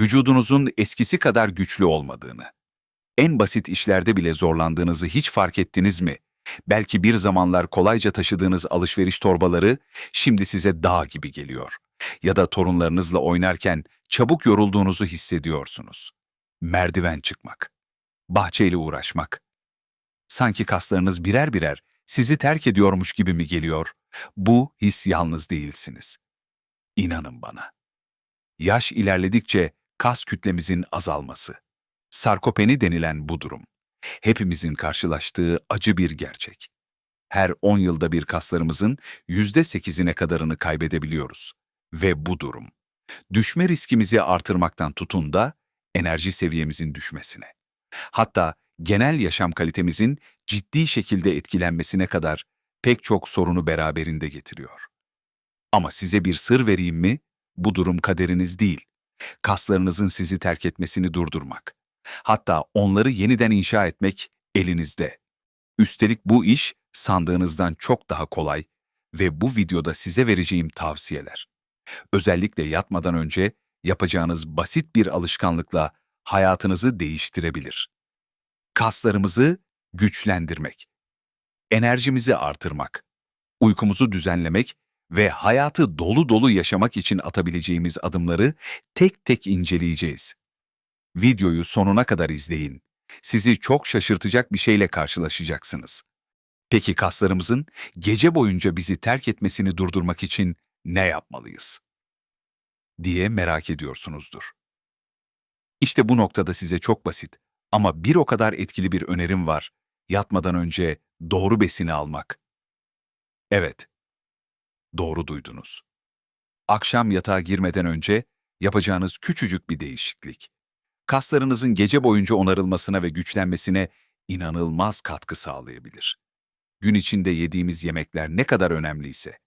vücudunuzun eskisi kadar güçlü olmadığını, en basit işlerde bile zorlandığınızı hiç fark ettiniz mi? Belki bir zamanlar kolayca taşıdığınız alışveriş torbaları şimdi size dağ gibi geliyor. Ya da torunlarınızla oynarken çabuk yorulduğunuzu hissediyorsunuz. Merdiven çıkmak, bahçeyle uğraşmak. Sanki kaslarınız birer birer sizi terk ediyormuş gibi mi geliyor? Bu his yalnız değilsiniz. İnanın bana. Yaş ilerledikçe kas kütlemizin azalması. Sarkopeni denilen bu durum. Hepimizin karşılaştığı acı bir gerçek. Her 10 yılda bir kaslarımızın %8'ine kadarını kaybedebiliyoruz. Ve bu durum, düşme riskimizi artırmaktan tutun da enerji seviyemizin düşmesine. Hatta genel yaşam kalitemizin ciddi şekilde etkilenmesine kadar pek çok sorunu beraberinde getiriyor. Ama size bir sır vereyim mi? Bu durum kaderiniz değil. Kaslarınızın sizi terk etmesini durdurmak. Hatta onları yeniden inşa etmek elinizde. Üstelik bu iş sandığınızdan çok daha kolay ve bu videoda size vereceğim tavsiyeler. Özellikle yatmadan önce yapacağınız basit bir alışkanlıkla hayatınızı değiştirebilir. Kaslarımızı güçlendirmek, enerjimizi artırmak, uykumuzu düzenlemek ve hayatı dolu dolu yaşamak için atabileceğimiz adımları tek tek inceleyeceğiz. Videoyu sonuna kadar izleyin. Sizi çok şaşırtacak bir şeyle karşılaşacaksınız. Peki kaslarımızın gece boyunca bizi terk etmesini durdurmak için ne yapmalıyız? diye merak ediyorsunuzdur. İşte bu noktada size çok basit ama bir o kadar etkili bir önerim var. Yatmadan önce doğru besini almak. Evet, doğru duydunuz. Akşam yatağa girmeden önce yapacağınız küçücük bir değişiklik. Kaslarınızın gece boyunca onarılmasına ve güçlenmesine inanılmaz katkı sağlayabilir. Gün içinde yediğimiz yemekler ne kadar önemliyse,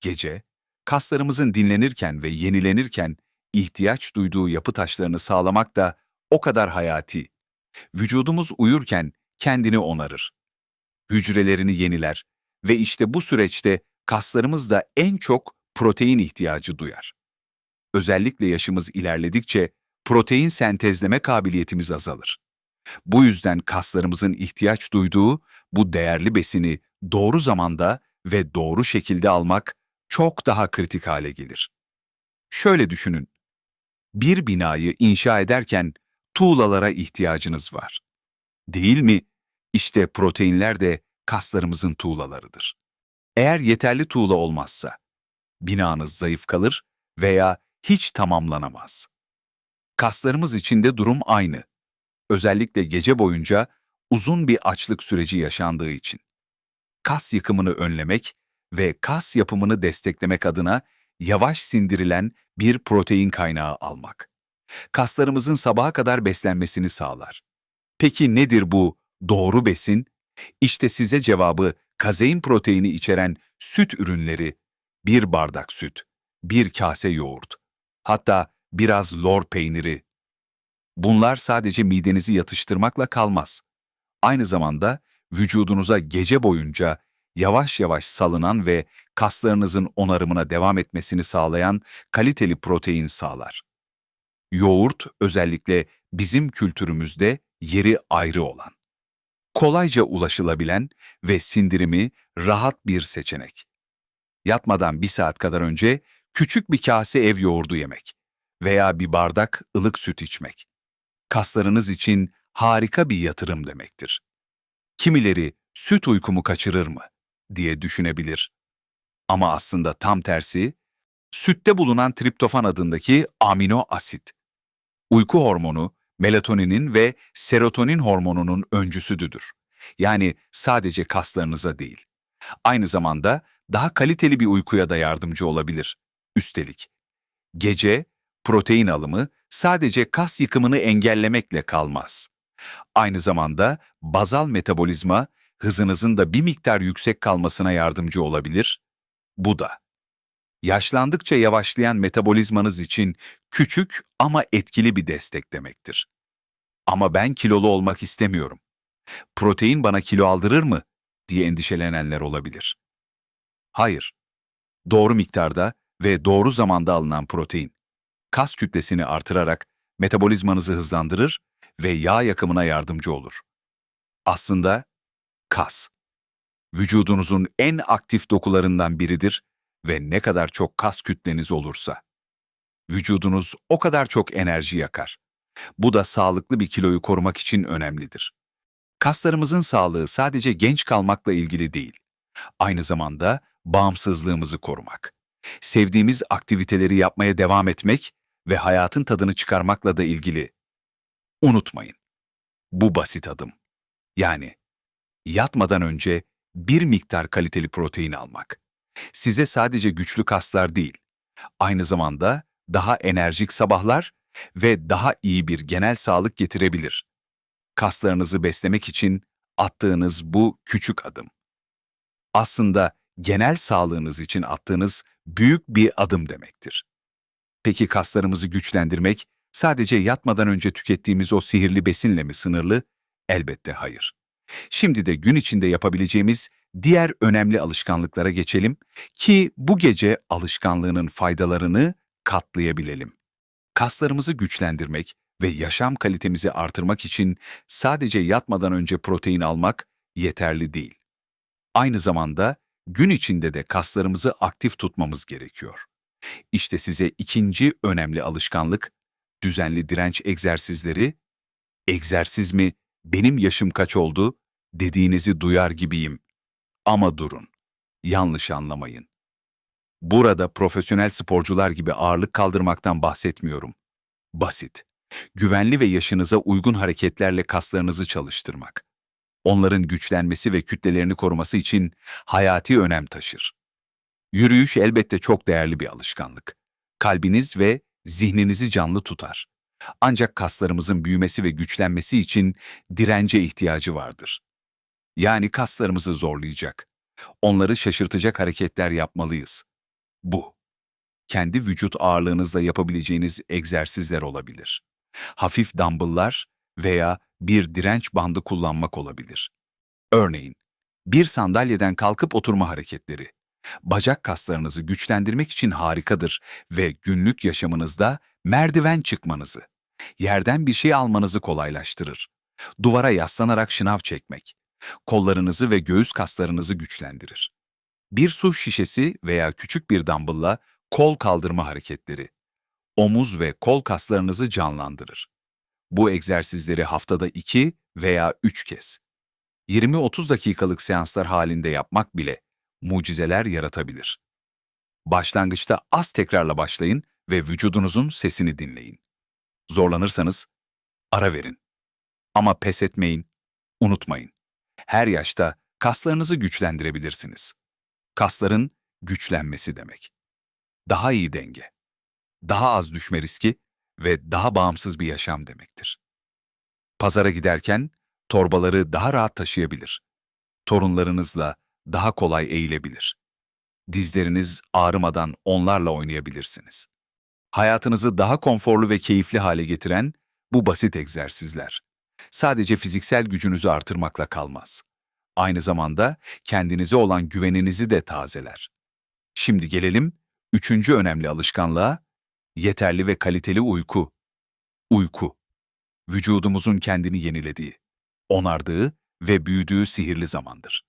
gece, kaslarımızın dinlenirken ve yenilenirken ihtiyaç duyduğu yapı taşlarını sağlamak da o kadar hayati. Vücudumuz uyurken kendini onarır. Hücrelerini yeniler ve işte bu süreçte kaslarımız da en çok protein ihtiyacı duyar. Özellikle yaşımız ilerledikçe protein sentezleme kabiliyetimiz azalır. Bu yüzden kaslarımızın ihtiyaç duyduğu bu değerli besini doğru zamanda ve doğru şekilde almak çok daha kritik hale gelir. Şöyle düşünün. Bir binayı inşa ederken tuğlalara ihtiyacınız var. Değil mi? İşte proteinler de kaslarımızın tuğlalarıdır. Eğer yeterli tuğla olmazsa, binanız zayıf kalır veya hiç tamamlanamaz. Kaslarımız için de durum aynı. Özellikle gece boyunca uzun bir açlık süreci yaşandığı için. Kas yıkımını önlemek ve kas yapımını desteklemek adına yavaş sindirilen bir protein kaynağı almak. Kaslarımızın sabaha kadar beslenmesini sağlar. Peki nedir bu doğru besin? İşte size cevabı kazein proteini içeren süt ürünleri, bir bardak süt, bir kase yoğurt, hatta biraz lor peyniri. Bunlar sadece midenizi yatıştırmakla kalmaz. Aynı zamanda vücudunuza gece boyunca yavaş yavaş salınan ve kaslarınızın onarımına devam etmesini sağlayan kaliteli protein sağlar. Yoğurt özellikle bizim kültürümüzde yeri ayrı olan. Kolayca ulaşılabilen ve sindirimi rahat bir seçenek. Yatmadan bir saat kadar önce küçük bir kase ev yoğurdu yemek veya bir bardak ılık süt içmek. Kaslarınız için harika bir yatırım demektir. Kimileri süt uykumu kaçırır mı diye düşünebilir. Ama aslında tam tersi, sütte bulunan triptofan adındaki amino asit. Uyku hormonu, melatoninin ve serotonin hormonunun öncüsüdür. Yani sadece kaslarınıza değil. Aynı zamanda daha kaliteli bir uykuya da yardımcı olabilir. Üstelik, gece protein alımı sadece kas yıkımını engellemekle kalmaz. Aynı zamanda bazal metabolizma hızınızın da bir miktar yüksek kalmasına yardımcı olabilir. Bu da yaşlandıkça yavaşlayan metabolizmanız için küçük ama etkili bir destek demektir. Ama ben kilolu olmak istemiyorum. Protein bana kilo aldırır mı diye endişelenenler olabilir. Hayır. Doğru miktarda ve doğru zamanda alınan protein kas kütlesini artırarak metabolizmanızı hızlandırır ve yağ yakımına yardımcı olur. Aslında kas, vücudunuzun en aktif dokularından biridir ve ne kadar çok kas kütleniz olursa, vücudunuz o kadar çok enerji yakar. Bu da sağlıklı bir kiloyu korumak için önemlidir. Kaslarımızın sağlığı sadece genç kalmakla ilgili değil. Aynı zamanda bağımsızlığımızı korumak, sevdiğimiz aktiviteleri yapmaya devam etmek ve hayatın tadını çıkarmakla da ilgili. Unutmayın. Bu basit adım. Yani yatmadan önce bir miktar kaliteli protein almak. Size sadece güçlü kaslar değil, aynı zamanda daha enerjik sabahlar ve daha iyi bir genel sağlık getirebilir. Kaslarınızı beslemek için attığınız bu küçük adım. Aslında genel sağlığınız için attığınız büyük bir adım demektir. Peki kaslarımızı güçlendirmek sadece yatmadan önce tükettiğimiz o sihirli besinle mi sınırlı? Elbette hayır. Şimdi de gün içinde yapabileceğimiz diğer önemli alışkanlıklara geçelim ki bu gece alışkanlığının faydalarını katlayabilelim. Kaslarımızı güçlendirmek ve yaşam kalitemizi artırmak için sadece yatmadan önce protein almak yeterli değil. Aynı zamanda gün içinde de kaslarımızı aktif tutmamız gerekiyor. İşte size ikinci önemli alışkanlık, düzenli direnç egzersizleri. Egzersiz mi, benim yaşım kaç oldu dediğinizi duyar gibiyim. Ama durun, yanlış anlamayın. Burada profesyonel sporcular gibi ağırlık kaldırmaktan bahsetmiyorum. Basit, güvenli ve yaşınıza uygun hareketlerle kaslarınızı çalıştırmak. Onların güçlenmesi ve kütlelerini koruması için hayati önem taşır. Yürüyüş elbette çok değerli bir alışkanlık. Kalbiniz ve zihninizi canlı tutar. Ancak kaslarımızın büyümesi ve güçlenmesi için dirence ihtiyacı vardır. Yani kaslarımızı zorlayacak, onları şaşırtacak hareketler yapmalıyız. Bu, kendi vücut ağırlığınızla yapabileceğiniz egzersizler olabilir. Hafif dumbbell'lar veya bir direnç bandı kullanmak olabilir. Örneğin, bir sandalyeden kalkıp oturma hareketleri. Bacak kaslarınızı güçlendirmek için harikadır ve günlük yaşamınızda merdiven çıkmanızı, yerden bir şey almanızı kolaylaştırır. Duvara yaslanarak şınav çekmek, kollarınızı ve göğüs kaslarınızı güçlendirir. Bir su şişesi veya küçük bir dumbbell'la kol kaldırma hareketleri, omuz ve kol kaslarınızı canlandırır. Bu egzersizleri haftada 2 veya 3 kez, 20-30 dakikalık seanslar halinde yapmak bile mucizeler yaratabilir. Başlangıçta az tekrarla başlayın ve vücudunuzun sesini dinleyin. Zorlanırsanız ara verin. Ama pes etmeyin, unutmayın. Her yaşta kaslarınızı güçlendirebilirsiniz. Kasların güçlenmesi demek. Daha iyi denge, daha az düşme riski ve daha bağımsız bir yaşam demektir. Pazara giderken torbaları daha rahat taşıyabilir. Torunlarınızla daha kolay eğilebilir. Dizleriniz ağrımadan onlarla oynayabilirsiniz. Hayatınızı daha konforlu ve keyifli hale getiren bu basit egzersizler. Sadece fiziksel gücünüzü artırmakla kalmaz. Aynı zamanda kendinize olan güveninizi de tazeler. Şimdi gelelim üçüncü önemli alışkanlığa, yeterli ve kaliteli uyku. Uyku, vücudumuzun kendini yenilediği, onardığı ve büyüdüğü sihirli zamandır.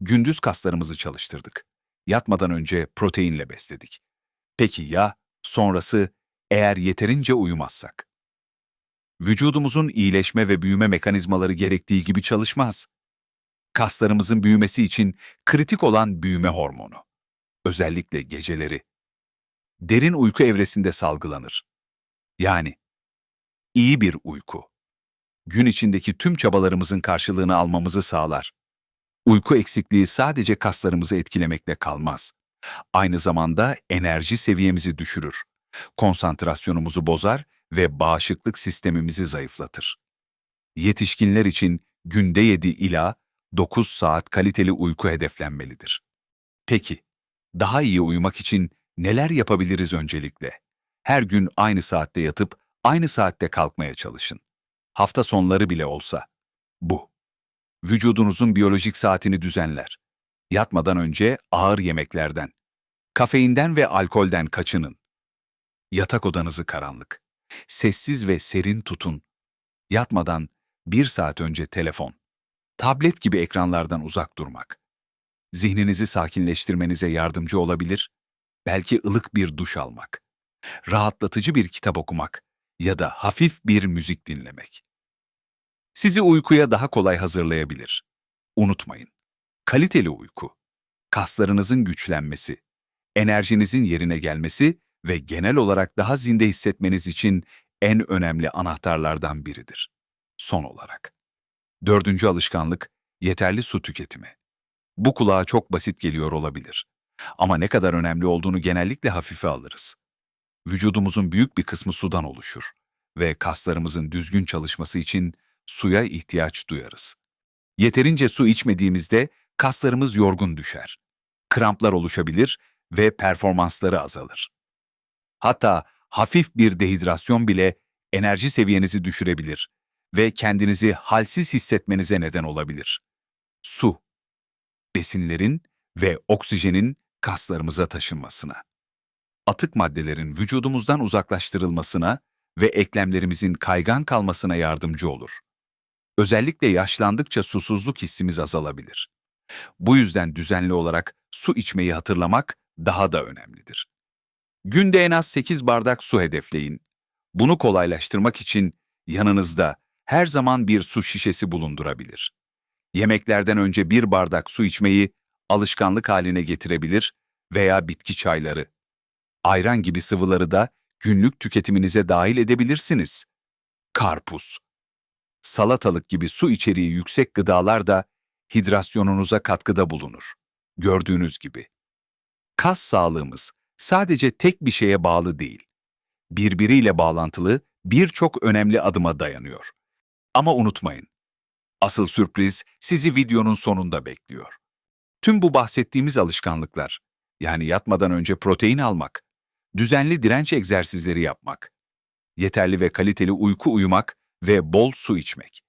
Gündüz kaslarımızı çalıştırdık. Yatmadan önce proteinle besledik. Peki ya sonrası eğer yeterince uyumazsak? Vücudumuzun iyileşme ve büyüme mekanizmaları gerektiği gibi çalışmaz. Kaslarımızın büyümesi için kritik olan büyüme hormonu. Özellikle geceleri. Derin uyku evresinde salgılanır. Yani iyi bir uyku. Gün içindeki tüm çabalarımızın karşılığını almamızı sağlar. Uyku eksikliği sadece kaslarımızı etkilemekle kalmaz. Aynı zamanda enerji seviyemizi düşürür. Konsantrasyonumuzu bozar ve bağışıklık sistemimizi zayıflatır. Yetişkinler için günde 7 ila 9 saat kaliteli uyku hedeflenmelidir. Peki, daha iyi uyumak için neler yapabiliriz öncelikle? Her gün aynı saatte yatıp aynı saatte kalkmaya çalışın. Hafta sonları bile olsa. Bu vücudunuzun biyolojik saatini düzenler. Yatmadan önce ağır yemeklerden, kafeinden ve alkolden kaçının. Yatak odanızı karanlık. Sessiz ve serin tutun. Yatmadan bir saat önce telefon, tablet gibi ekranlardan uzak durmak. Zihninizi sakinleştirmenize yardımcı olabilir, belki ılık bir duş almak, rahatlatıcı bir kitap okumak ya da hafif bir müzik dinlemek. Sizi uykuya daha kolay hazırlayabilir. Unutmayın, kaliteli uyku, kaslarınızın güçlenmesi, enerjinizin yerine gelmesi ve genel olarak daha zinde hissetmeniz için en önemli anahtarlardan biridir. Son olarak. Dördüncü alışkanlık, yeterli su tüketimi. Bu kulağa çok basit geliyor olabilir. Ama ne kadar önemli olduğunu genellikle hafife alırız. Vücudumuzun büyük bir kısmı sudan oluşur ve kaslarımızın düzgün çalışması için suya ihtiyaç duyarız. Yeterince su içmediğimizde kaslarımız yorgun düşer. Kramplar oluşabilir ve performansları azalır. Hatta hafif bir dehidrasyon bile enerji seviyenizi düşürebilir ve kendinizi halsiz hissetmenize neden olabilir. Su, besinlerin ve oksijenin kaslarımıza taşınmasına, atık maddelerin vücudumuzdan uzaklaştırılmasına ve eklemlerimizin kaygan kalmasına yardımcı olur. Özellikle yaşlandıkça susuzluk hissimiz azalabilir. Bu yüzden düzenli olarak su içmeyi hatırlamak daha da önemlidir. Günde en az 8 bardak su hedefleyin. Bunu kolaylaştırmak için yanınızda her zaman bir su şişesi bulundurabilir. Yemeklerden önce bir bardak su içmeyi alışkanlık haline getirebilir veya bitki çayları, ayran gibi sıvıları da günlük tüketiminize dahil edebilirsiniz. Karpuz, salatalık gibi su içeriği yüksek gıdalar da hidrasyonunuza katkıda bulunur. Gördüğünüz gibi. Kas sağlığımız sadece tek bir şeye bağlı değil. Birbiriyle bağlantılı birçok önemli adıma dayanıyor. Ama unutmayın, asıl sürpriz sizi videonun sonunda bekliyor. Tüm bu bahsettiğimiz alışkanlıklar, yani yatmadan önce protein almak, düzenli direnç egzersizleri yapmak, yeterli ve kaliteli uyku uyumak ve bol su içmek.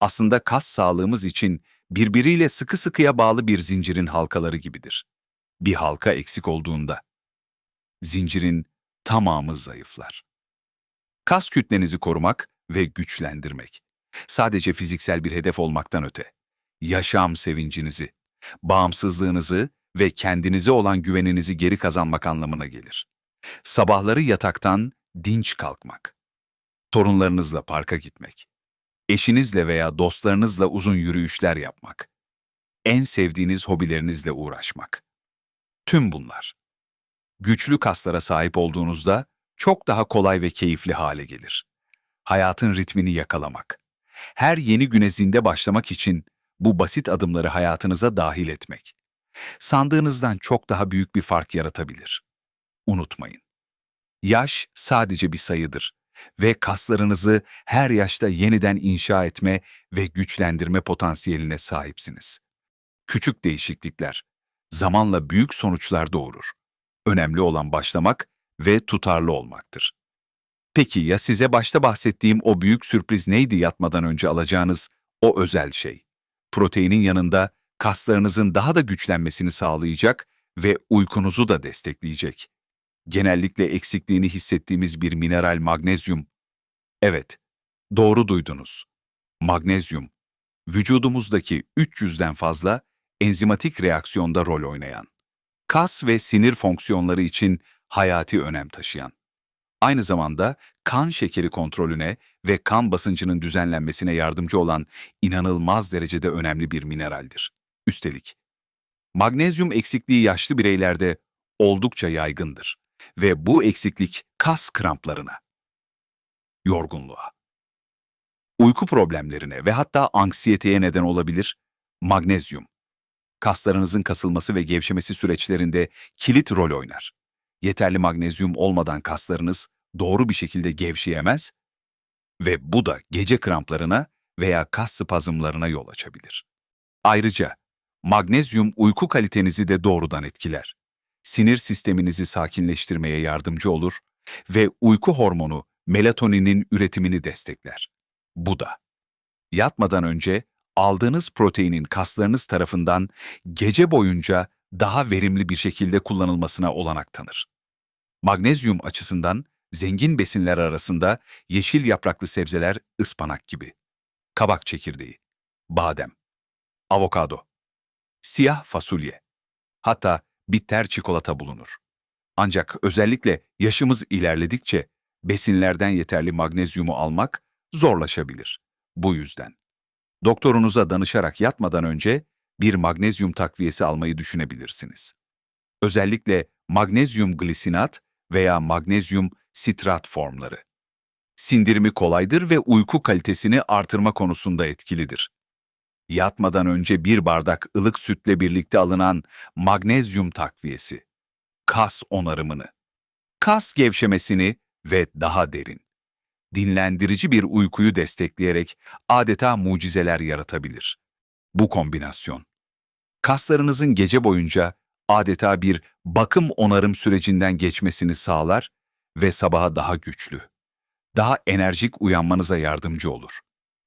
Aslında kas sağlığımız için birbiriyle sıkı sıkıya bağlı bir zincirin halkaları gibidir. Bir halka eksik olduğunda zincirin tamamı zayıflar. Kas kütlenizi korumak ve güçlendirmek. Sadece fiziksel bir hedef olmaktan öte. Yaşam sevincinizi, bağımsızlığınızı ve kendinize olan güveninizi geri kazanmak anlamına gelir. Sabahları yataktan dinç kalkmak. Torunlarınızla parka gitmek. Eşinizle veya dostlarınızla uzun yürüyüşler yapmak. En sevdiğiniz hobilerinizle uğraşmak. Tüm bunlar güçlü kaslara sahip olduğunuzda çok daha kolay ve keyifli hale gelir. Hayatın ritmini yakalamak. Her yeni güne zinde başlamak için bu basit adımları hayatınıza dahil etmek. Sandığınızdan çok daha büyük bir fark yaratabilir. Unutmayın. Yaş sadece bir sayıdır ve kaslarınızı her yaşta yeniden inşa etme ve güçlendirme potansiyeline sahipsiniz. Küçük değişiklikler zamanla büyük sonuçlar doğurur. Önemli olan başlamak ve tutarlı olmaktır. Peki ya size başta bahsettiğim o büyük sürpriz neydi yatmadan önce alacağınız o özel şey? Proteinin yanında kaslarınızın daha da güçlenmesini sağlayacak ve uykunuzu da destekleyecek. Genellikle eksikliğini hissettiğimiz bir mineral magnezyum. Evet, doğru duydunuz. Magnezyum, vücudumuzdaki 300'den fazla enzimatik reaksiyonda rol oynayan kas ve sinir fonksiyonları için hayati önem taşıyan. Aynı zamanda kan şekeri kontrolüne ve kan basıncının düzenlenmesine yardımcı olan inanılmaz derecede önemli bir mineraldir. Üstelik, magnezyum eksikliği yaşlı bireylerde oldukça yaygındır ve bu eksiklik kas kramplarına, yorgunluğa, uyku problemlerine ve hatta anksiyeteye neden olabilir. Magnezyum, kaslarınızın kasılması ve gevşemesi süreçlerinde kilit rol oynar. Yeterli magnezyum olmadan kaslarınız doğru bir şekilde gevşeyemez ve bu da gece kramplarına veya kas spazmlarına yol açabilir. Ayrıca magnezyum uyku kalitenizi de doğrudan etkiler. Sinir sisteminizi sakinleştirmeye yardımcı olur ve uyku hormonu melatoninin üretimini destekler. Bu da yatmadan önce aldığınız proteinin kaslarınız tarafından gece boyunca daha verimli bir şekilde kullanılmasına olanak tanır. Magnezyum açısından Zengin besinler arasında yeşil yapraklı sebzeler ıspanak gibi. Kabak çekirdeği, badem, avokado, siyah fasulye, hatta bitter çikolata bulunur. Ancak özellikle yaşımız ilerledikçe besinlerden yeterli magnezyumu almak zorlaşabilir. Bu yüzden doktorunuza danışarak yatmadan önce bir magnezyum takviyesi almayı düşünebilirsiniz. Özellikle magnezyum glisinat veya magnezyum sitrat formları. Sindirimi kolaydır ve uyku kalitesini artırma konusunda etkilidir. Yatmadan önce bir bardak ılık sütle birlikte alınan magnezyum takviyesi, kas onarımını, kas gevşemesini ve daha derin, dinlendirici bir uykuyu destekleyerek adeta mucizeler yaratabilir. Bu kombinasyon, kaslarınızın gece boyunca adeta bir bakım onarım sürecinden geçmesini sağlar ve sabaha daha güçlü, daha enerjik uyanmanıza yardımcı olur.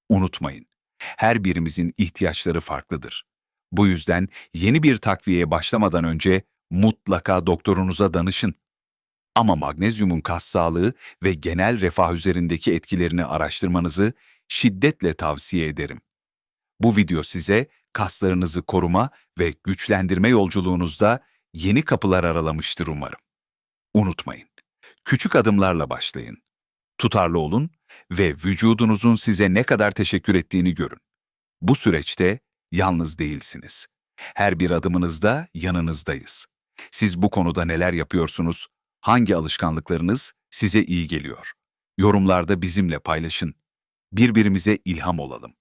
Unutmayın, her birimizin ihtiyaçları farklıdır. Bu yüzden yeni bir takviyeye başlamadan önce mutlaka doktorunuza danışın. Ama magnezyumun kas sağlığı ve genel refah üzerindeki etkilerini araştırmanızı şiddetle tavsiye ederim. Bu video size kaslarınızı koruma ve güçlendirme yolculuğunuzda yeni kapılar aralamıştır umarım. Unutmayın, küçük adımlarla başlayın. Tutarlı olun ve vücudunuzun size ne kadar teşekkür ettiğini görün. Bu süreçte yalnız değilsiniz. Her bir adımınızda yanınızdayız. Siz bu konuda neler yapıyorsunuz? Hangi alışkanlıklarınız size iyi geliyor? Yorumlarda bizimle paylaşın. Birbirimize ilham olalım.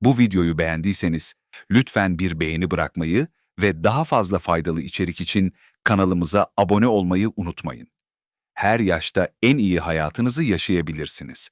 Bu videoyu beğendiyseniz lütfen bir beğeni bırakmayı ve daha fazla faydalı içerik için kanalımıza abone olmayı unutmayın. Her yaşta en iyi hayatınızı yaşayabilirsiniz.